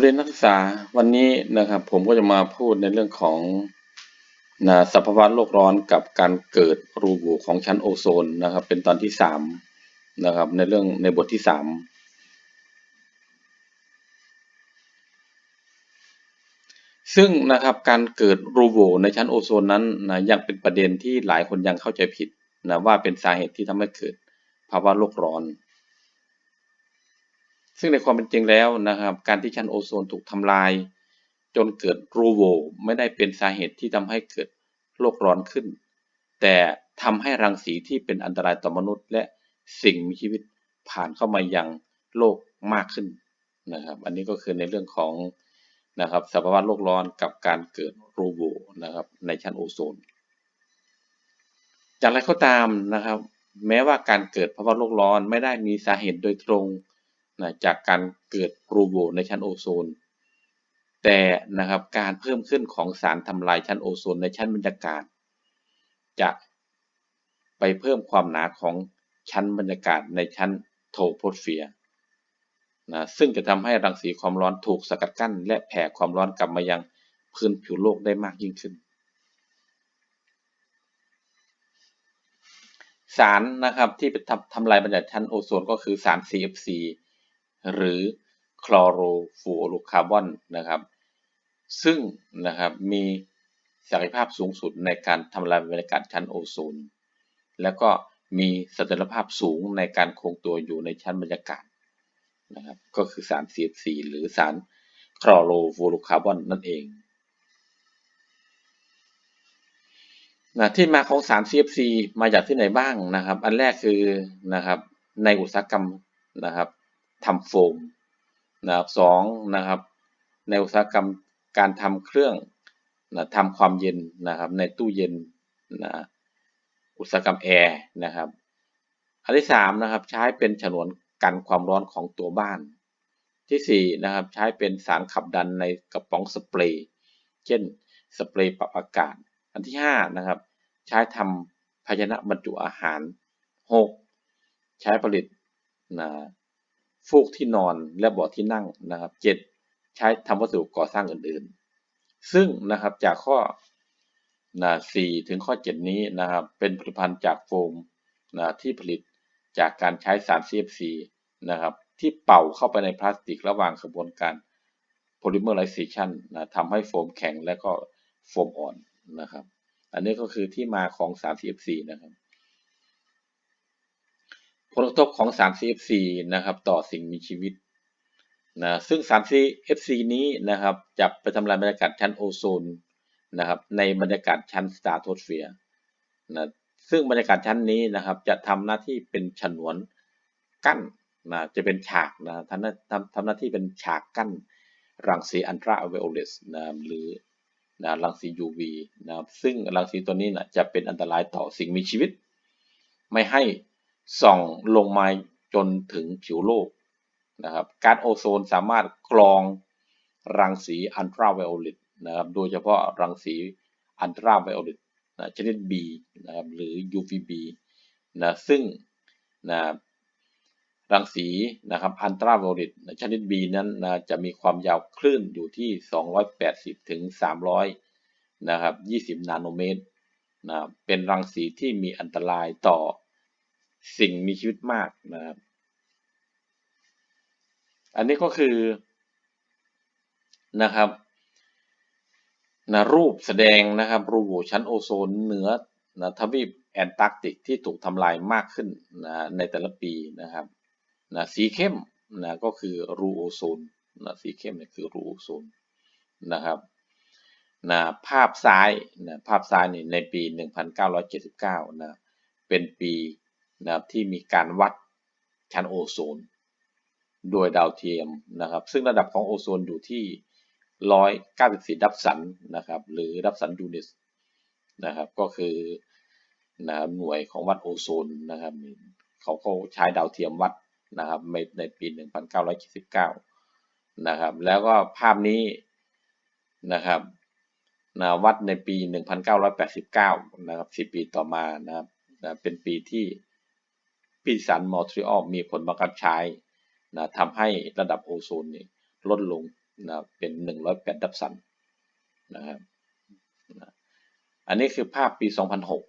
วัสดีนักศึกษาวันนี้นะครับผมก็จะมาพูดในเรื่องของนะสภาวะโลกร้อนกับการเกิดรูบูของชั้นโอโซนนะครับ เป็นตอนที่สามนะครับในเรื่องในบทที่สามซึ่งนะครับการเกิดรูโบในชั้นโอโซนนั้นนะยังเป็นประเด็นที่หลายคนยังเข้าใจผิดนะว่าเป็นสาเหตุที่ทำให้เกิดภาวะโลกร้อน ซึ่งในความเป็นจริงแล้วนะครับ การที่ชั้นโอโซนถูกทำลาย จนเกิดรูโบไม่ได้เป็นสาเหตุที่ทำให้เกิดโลกร้อนขึ้น แต่ทำให้รังสีที่เป็นอันตรายต่อมนุษย์ และสิ่งมีชีวิตผ่านเข้ามายังโลกมากขึ้นนะครับ อันนี้ก็คือในเรื่องของนะครับสภาวะโลกร้อนกับการเกิดรูโบนะครับในชั้นโอโซน อย่างไรก็ตามนะครับ แม้ว่าการเกิดภาวะโลกร้อนไม่ได้มีสาเหตุโดยตรง นะจากการเกิดรูโบในชั้นโอโซน แต่นะครับการเพิ่มขึ้นของสารทำลายชั้นโอโซนในชั้นบรรยากาศ จะไปเพิ่มความหนาของชั้นบรรยากาศในชั้นโทโพสเฟียร์นะซึ่งจะทำให้รังสีความร้อนถูกสกัดกั้น และแผ่ความร้อนกลับมายังพื้นผิวโลกได้มากยิ่งขึ้น สารนะครับที่เป็นทำทำลายบรรยากาศชั้นโอโซนก็คือสาร CFC หรือคลอโรฟูโอลูคาร์บอนนะครับ ซึ่งนะครับมีศักยภาพสูงสุดในการทำลายบรรยากาศชั้นโอโซน แล้วก็มีเสถียรภาพสูงในการคงตัวอยู่ในชั้นบรรยากาศนะครับ ก็คือสาร CFC หรือสารคลอโรฟลูโรคาร์บอนนั่นเองนะที่มาของสาร CFC มาจากที่ไหนบ้างนะครับ อันแรกคือนะครับในอุตสาหกรรมนะครับ ทำโฟมนะครับสองนะครับในอุตสาหกรรมการทำเครื่องนะทำความเย็นนะครับในตู้เย็นนะอุตสาหกรรมแอร์นะครับอันที่สามนะครับใช้เป็นฉนวนกันความร้อนของตัวบ้าน ที่4นะครับใช้เป็นสารขับดันในกระป๋องสเปรย์เช่นสเปรย์ปรับอากาศ อันที่5นะครับใช้ทำภาชนะบรรจุอาหาร6ใช้ผลิตนะ ฟูกที่นอนและเบาะที่นั่งนะครับ 7 ใช้ทำวัสดุก่อสร้างอื่นๆ ซึ่งนะครับจากข้อนะ4ถึงข้อ 7 นี้นะครับ เป็นผลิตภัณฑ์จากโฟมนะที่ผลิตจากการใช้สาร CFC นะครับ ที่เป่าเข้าไปในพลาสติกระหว่างกระบวนการ polymerization นะทำให้โฟมแข็งและก็โฟมอ่อนนะครับ อันนี้ก็คือที่มาของสาร CFC นะครับ ผลกระทบของสาร CFC นะครับ ต่อสิ่งมีชีวิตนะซึ่งสาร CFC นี้นะครับจะไปทำลายบรรยากาศชั้นโอโซนนะครับในบรรยากาศชั้นสตาร์โทสเฟียร์นะซึ่งบรรยากาศชั้นนี้นะครับ จะทำหน้าที่เป็นฉนวนกั้นนะจะเป็นฉากนะทำหน้าทำทำหน้าที่เป็นฉากกั้นรังสีอันตราไวโอเลตนะหรือนะรังสี UV นะซึ่งรังสีตัวนี้นะจะเป็นอันตรายต่อสิ่งมีชีวิต ไม่ให้ ส่องลงมาจนถึงผิวโลกนะครับกาซโอโซนสามารถกรองรังสีอันตราไวโอเลตนะครับโดยเฉพาะรังสีอันตราไวโอเลตนะชนิด B นะครับหรือ UVB นะซึ่งนะรังสีนะครับอันตราไวโอเลตชนิด B นั้นนะจะมีความยาวคลื่นอยู่ที่ 280 ถึง 300 นะครับ 20 นาโนเมตรนะเป็นรังสีที่มีอันตรายต่อ สิ่งมีชีวิตมากนะครับ อันนี้ก็คือนะครับนะรูปแสดงนะครับรูโวชั้นโอโซนเหนือนะทวีปแอนตาร์กติกที่ถูกทำลายมากขึ้นนะในแต่ละปีนะครับนะสีเข้มนะก็คือรูโอโซนนะสีเข้มเนี่ยคือรูโอโซนนะครับนะภาพซ้ายนะภาพซ้ายนี่ในปี 1979นะเป็นปี นะที่มีการวัดชั้นโอโซนโดยดาวเทียมนะครับ ซึ่งระดับของโอโซนอยู่ที่ร้อยเก้าสิบสี่ดับสันนะครับหรือดับสันยูนิตนะครับก็คือนะครับหน่วยของวัดโอโซนนะครับเขาเขาใช้ดาวเทียมวัดนะครับในในปี 1979 นะครับ แล้วก็ภาพนี้นะครับนะวัดในปี 1989 นะครับ 10 ปีต่อมานะครับนะเป็นปีที่ ปีสันมอทริออลมีผลบังคับใช้นะทำให้ระดับโอโซนนี่ลดลงนะเป็นหนึ่งร้อยแปดดับสันนะครับนะอันนี้คือภาพปีสองพันหก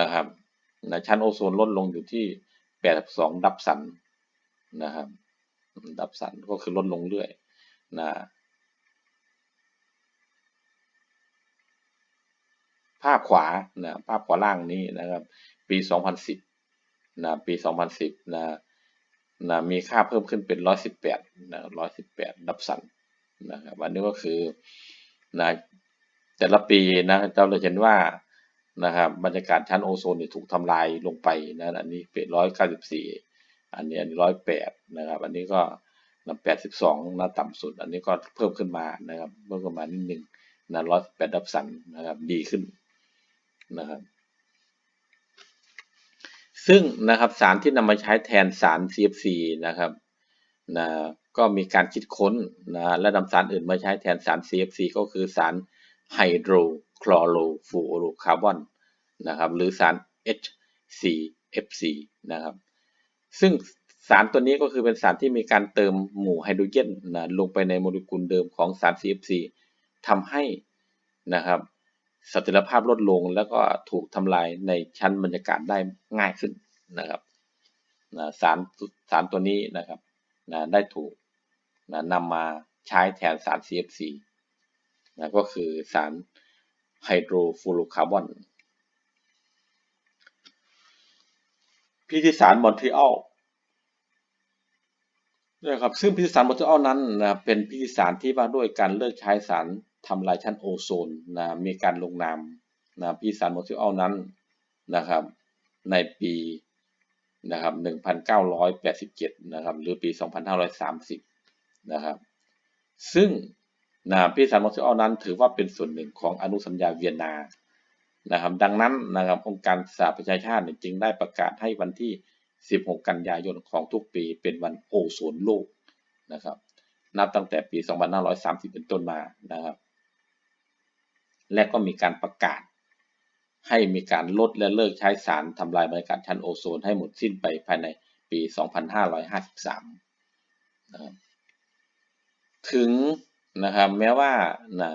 นะครับนะชั้นโอโซนลดลงอยู่ที่แปดสองดับสันนะครับ ดับสันก็คือลดลงเรื่อยนะภาพขวานะภาพขวาล่างนี้นะครับ ปี 2010 นะปี 2010นะนะมีค่าเพิ่มขึ้นเป็น 118นะ118 ดับสันนะครับอันนี้ก็คือนะแต่ละปีนะเราจะเห็นว่านะครับบรรยากาศชั้นโอโซนเนี่ยถูกทำลายลงไปนะอันนี้เป็น194อันนี้อันนี้108นะครับ อันนี้ก็นะ82นะต่ำสุด อันนี้ก็เพิ่มขึ้นมานะครับเพิ่มขึ้นมานิดนึงนะ108ดับสันนะครับดีขึ้นนะครับ ซึ่งนะครับสารที่นำมาใช้แทนสาร CFC นะครับนะก็มีการคิดค้นนะและนำสารอื่นมาใช้แทนสาร CFC ก็คือสารไฮโดรคลอโรฟลูออโรคาร์บอนนะครับหรือสาร HCFC นะครับซึ่งสารตัวนี้ก็คือเป็นสารที่มีการเติมหมู่ไฮโดรเจนนะลงไปในโมเลกุลเดิมของสาร CFC ทำให้นะครับ เสถียรภาพลดลงแล้วก็ถูกทำลายในชั้นบรรยากาศได้ง่ายขึ้นนะครับนะสารสารตัวนี้นะครับนะได้ถูกนะนำมาใช้แทนสาร CFC นะก็คือสารไฮโดรฟลูโรคาร์บอนพิธีสารมอนทรีออลนะครับซึ่งพิธีสารมอนทรีออลนั้นนะเป็นพิธีสารที่ว่าด้วยการเลิกใช้สาร ทำลายชั้นโอโซนนะมีการลงนามนะอีสารมอนทรีออลนั้นนะครับในปีนะครับ1987นะครับหรือปี 2530นะครับซึ่งนะปีสารมอนทรีออลนั้นถือว่าเป็นส่วนหนึ่งของอนุสัญญาเวียนนานะครับดังนั้นนะครับองค์การสหประชาชาติจึงได้ประกาศให้วันที่ 16 กันยายนของทุกปีเป็นวันโอโซนโลกนะครับนับตั้งแต่ปี 2530 เป็นต้นมานะครับ และก็มีการประกาศ ให้มีการลดและเลิกใช้สารทำลายบรรยากาศชั้นโอโซนให้หมดสิ้นไปภายในปี 2553นะครับถึงนะครับแม้ว่านะ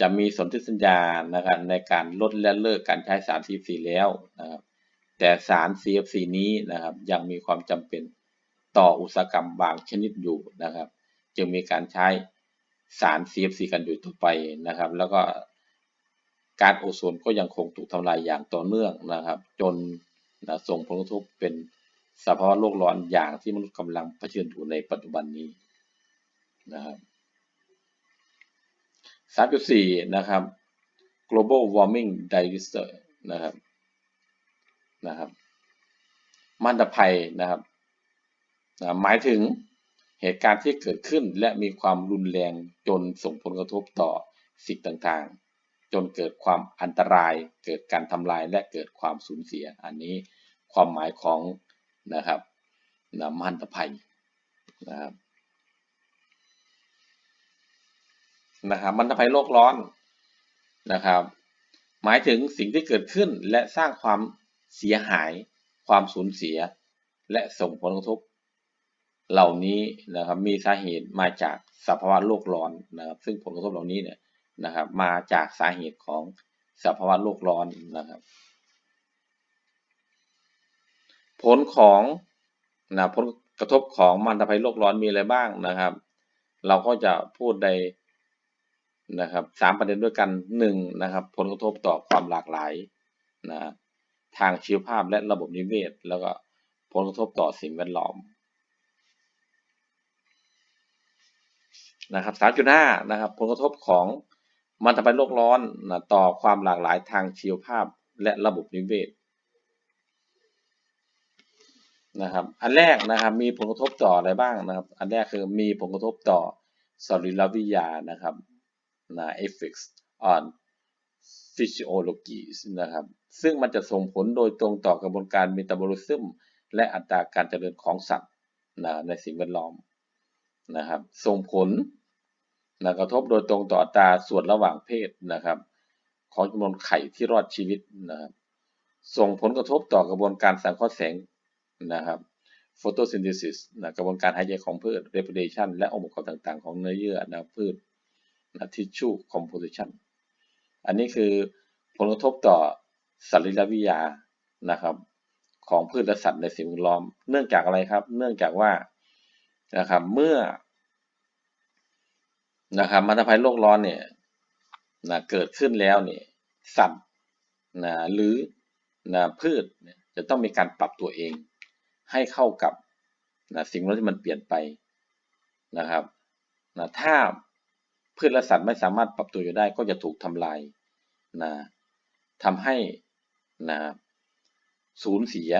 จะมีสนธิสัญญานะครับในการลดและเลิกการใช้สาร CFC แล้วนะครับแต่สาร CFC นี้นะครับยังมีความจำเป็นต่ออุตสาหกรรมบางชนิดอยู่นะครับ จึงมีการใช้สาร CFC กันอยู่ต่อไปนะครับ แล้วก็ กาซโอโซนก็ยังคงถูกทำลายอย่างต่อเนื่องนะครับ จนนะส่งผลกระทบเป็นสภาวะโลกร้อนอย่างที่มนุษย์กำลังเผชิญอยู่ในปัจจุบันนี้นะครับ3.4 นะครับ global warming disaster นะครับ นะครับ มันตภัยนะครับนะหมายถึงเหตุการณ์ที่เกิดขึ้นและมีความรุนแรงจนส่งผลกระทบต่อสิ่งต่างๆ จนเกิดความอันตราย เกิดการทำลายและเกิดความสูญเสีย อันนี้ความหมายของนะครับนะมันตภัยนะครับนะครับมันทำให้โลกร้อนนะครับ หมายถึงสิ่งที่เกิดขึ้นและสร้างความเสียหาย ความสูญเสีย และส่งผลกระทบ เหล่านี้นะครับมีสาเหตุมาจากสภาวะโลกร้อนนะครับ ซึ่งผลกระทบเหล่านี้เนี่ย นะครับ มาจากสาเหตุของสภาวะโลกร้อนนะครับ ผลของนะผลกระทบของมันทำให้โลกร้อนมีอะไรบ้างนะครับ เราก็จะพูดในนะครับสามประเด็นด้วยกันหนึ่งนะครับ ผลกระทบต่อความหลากหลายนะทางชีวภาพและระบบนิเวศ แล้วก็ผลกระทบต่อสิ่งแวดล้อมนะครับสามจุดห้านะครับ ผลกระทบของ มันทำให้โลกร้อนนะต่อความหลากหลายทางชีวภาพและระบบนิเวศนะครับ อันแรกนะครับมีผลกระทบต่ออะไรบ้างนะครับ อันแรกคือมีผลกระทบต่อสรีรวิทยานะครับนะ effects on physiology นะครับ ซึ่งมันจะส่งผลโดยตรงต่อกระบวนการ metabolism และอัตราการเจริญของสัตว์นะในสิ่งแวดล้อมนะครับ ส่งผล นะกระทบโดยตรงต่ออัตราส่วนระหว่างเพศนะครับ ของจำนวนไข่ที่รอดชีวิตนะครับส่งผลกระทบต่อกระบวนการสังเคราะห์แสงนะครับ photosynthesis นะกระบวนการหายใจของพืช respiration และองค์ประกอบต่างๆ ของเนื้อเยื่อนะพืชนะ tissue composition อันนี้คือผลกระทบต่อสรีรวิทยานะครับ ของพืชและสัตว์ในสิ่งแวดล้อม เนื่องจากอะไรครับ เนื่องจากว่านะครับเมื่อ นะครับมัณฑภัยโลกร้อนเนี่ยนะเกิดขึ้นแล้วเนี่ยสัตว์นะหรือนะพืชจะต้องมีการปรับตัวเอง ให้เข้ากับนะสิ่งแวดล้อมที่มันเปลี่ยนไปนะครับนะถ้าพืชและสัตว์ไม่สามารถปรับตัวอยู่ได้ก็จะถูกทำลายนะทำให้นะสูญเสีย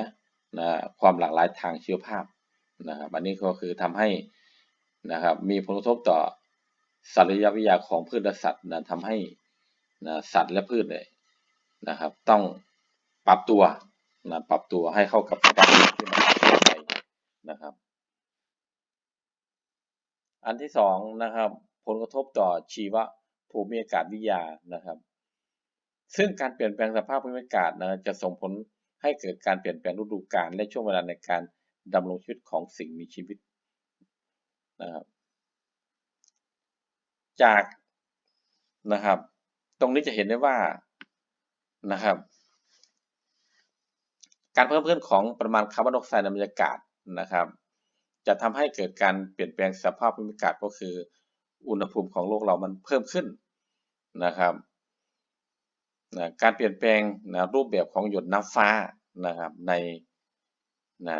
นะความหลากหลายทางชีวภาพนะครับอันนี้ก็คือทำให้นะครับมีผลกระทบต่อ สัตววิทยาของพืชและสัตว์นะทำให้นะสัตว์และพืชเลยนะครับ ต้องปรับตัวนะปรับตัวให้เข้ากับสภาพที่มันเปลี่ยนไปนะครับ อันที่สองนะครับ ผลกระทบต่อชีวภูมิอากาศวิทยานะครับ ซึ่งการเปลี่ยนแปลงสภาพภูมิอากาศนะจะส่งผลให้เกิดการเปลี่ยนแปลงฤดูกาลและช่วงเวลาในการดำรงชีวิตของสิ่งมีชีวิตนะครับ จากนะครับ ตรงนี้จะเห็นได้ว่านะครับ การเพิ่มขึ้นของปริมาณคาร์บอนไดออกไซด์ในบรรยากาศนะครับ จะทำให้เกิดการเปลี่ยนแปลงสภาพภูมิอากาศก็คือ อุณหภูมิของโลกเรามันเพิ่มขึ้นนะครับนะการเปลี่ยนแปลงนะรูปแบบของหยดน้ำฟ้านะครับในนะ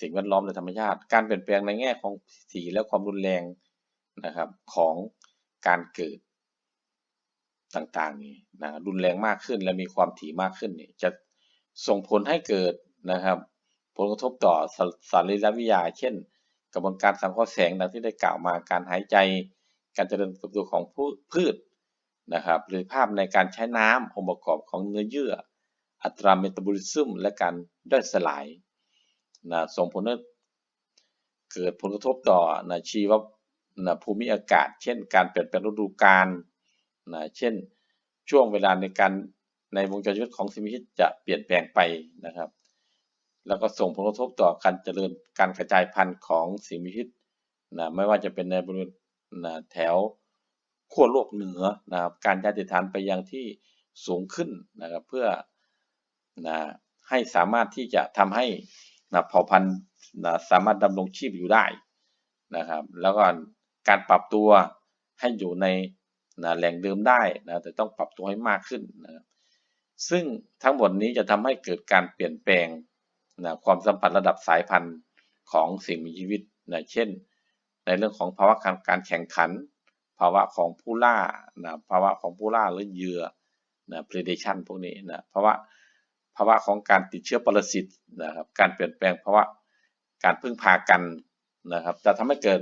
สิ่งแวดล้อมในธรรมชาติ การเปลี่ยนแปลงในแง่ของสีและความรุนแรงนะครับของ การเกิดต่างๆนี่นะรุนแรงมากขึ้นและมีความถี่มากขึ้นนี่จะส่งผลให้เกิดนะครับ ผลกระทบต่อสสรีรวิทยา เช่น กระบวนการสังเคราะห์แสงดังที่ได้กล่าวมาการหายใจ การเจริญเติบโตของพืชนะครับหรือภาพในการใช้น้ำองค์ประกอบของเนื้อเยื่อ อัตราเมตาบอลิซึมและการย่อยสลายนะส่งผลให้เกิดผลกระทบต่อนะชีว นะภูมิอากาศ เช่น การเปลี่ยนแปลงฤดูกาลนะเช่นช่วงเวลาในการในวงจรชีวิตของสิ่งมีชีวิตจะเปลี่ยนแปลงไปนะครับ แล้วก็ส่งผลกระทบต่อการเจริญการกระจายพันธุ์ของสิ่งมีชีวิตนะไม่ว่าจะเป็นในบริเวณนะแถวขั้วโลกเหนือนะครับการย้ายถิ่นฐานไปยังที่สูงขึ้นนะครับเพื่อนะให้สามารถที่จะทำให้นะเผ่าพันธุ์นะสามารถดำรงชีพอยู่ได้นะครับ แล้วก็ การปรับตัวให้อยู่ในนะแหล่งเดิมได้นะแต่ต้องปรับตัวให้มากขึ้นนะครับซึ่งทั้งหมดนี้จะทำให้เกิดการเปลี่ยนแปลงนะความสัมพันธ์ระดับสายพันธุ์ของสิ่งมีชีวิตนะเช่น ในเรื่องของภาวะการแข่งขัน ภาวะของผู้ล่านะภาวะของผู้ล่าหรือเหยื่อนะ predation พวกนี้นะภาวะภาวะของการติดเชื้อปรสิตนะครับการเปลี่ยนแปลงภาวะการพึ่งพากันนะครับจะทำให้เกิด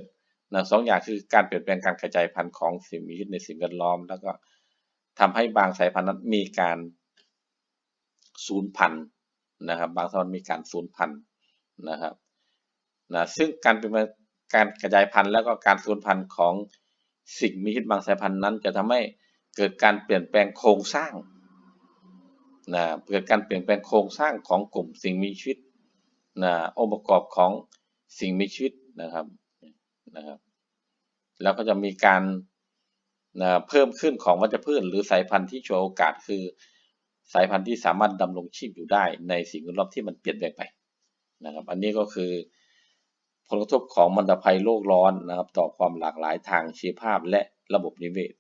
นะสองอย่างคือการเปลี่ยนแปลงการกระจายพันธุ์ของสิ่งมีชีวิตในสิ่งแวดล้อม แล้วก็ทำให้บางสายพันธุ์นั้นมีการสูญพันธุ์นะครับบางสายพันธุ์มีการสูญพันธุ์นะครับนะซึ่งการเป็นการกระจายพันธุ์แล้วก็การสูญพันธุ์ของสิ่งมีชีวิตบางสายพันธุ์นั้น จะทำให้เกิดการเปลี่ยนแปลงโครงสร้างนะเกิดการเปลี่ยนแปลงโครงสร้างของกลุ่มสิ่งมีชีวิตนะองค์ประกอบของสิ่งมีชีวิตนะครับ นะครับ แล้วก็จะมีการนะเพิ่มขึ้นของวัชพืช หรือสายพันธุ์ที่โชว์โอกาสคือสายพันธุ์ที่สามารถดำรงชีพอยู่ได้ในสิ่งแวดล้อมที่มันเปลี่ยนแปลงไปนะครับ อันนี้ก็คือผลกระทบของมลภัยโลกร้อนนะครับ ต่อความหลากหลายทางชีวภาพและระบบนิเวศ